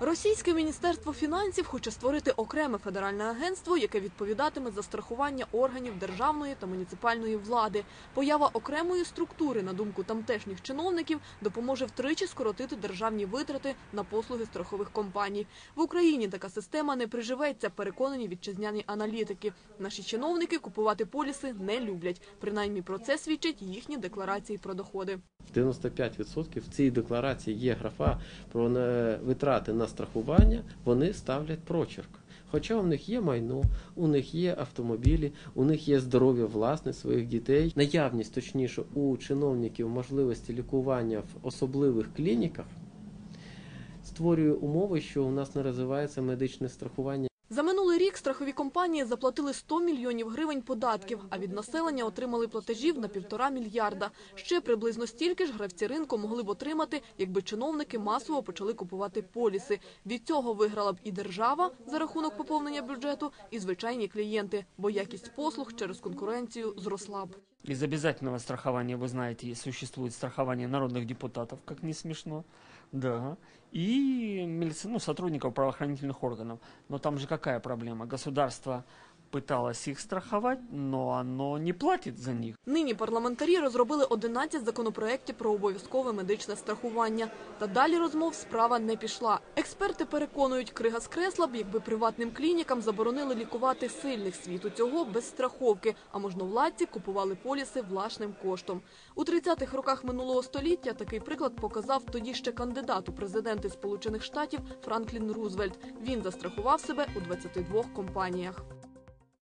Російське міністерство фінансів хоче створити окреме федеральне агентство, яке відповідатиме за страхування органів державної та муніципальної влади. Поява окремої структури, на думку тамтешніх чиновників, допоможе втричі скоротити державні витрати на послуги страхових компаній. В Україні така система не приживеться, переконані вітчизняні аналітики. Наші чиновники купувати поліси не люблять. Принаймні про це свідчать їхні декларації про доходи. 95% в цій декларації є графа про е, витрати на страхування, вони ставлять прочерк. Хоча у них є майно, у них є автомобілі, у них є здоров'я власне своїх дітей. Наявність, точніше, у чиновників можливості лікування в особливих клініках створює умови, що у нас не розвивається медичне страхування. За рік страхові компанії заплатили 100 мільйонів гривень податків, а від населення отримали платежів на півтора мільярда. Ще приблизно стільки ж гравці ринку могли б отримати, якби чиновники масово почали купувати поліси. Від цього виграла б і держава за рахунок поповнення бюджету, і звичайні клієнти, бо якість послуг через конкуренцію зросла б. Из обязательного страхования, вы знаете, существует страхование народных депутатов, как не смешно, да, и милиция, ну, сотрудников правоохранительных органов. Но там же какая проблема? Государство пыталось их страховать, но оно не платит за них. Нині парламентарі розробили 11 законопроєктів про обов'язкове медичне страхування. Та далі розмов справа не пішла. Експерти переконують, крига скресла б, якби приватним клінікам заборонили лікувати сильних світу цього без страховки, а можновладці купували поліси власним коштом. У 30-х роках минулого століття такий приклад показав тоді ще кандидат у президенти Сполучених Штатів Франклін Рузвельт. Він застрахував себе у 22 компаніях.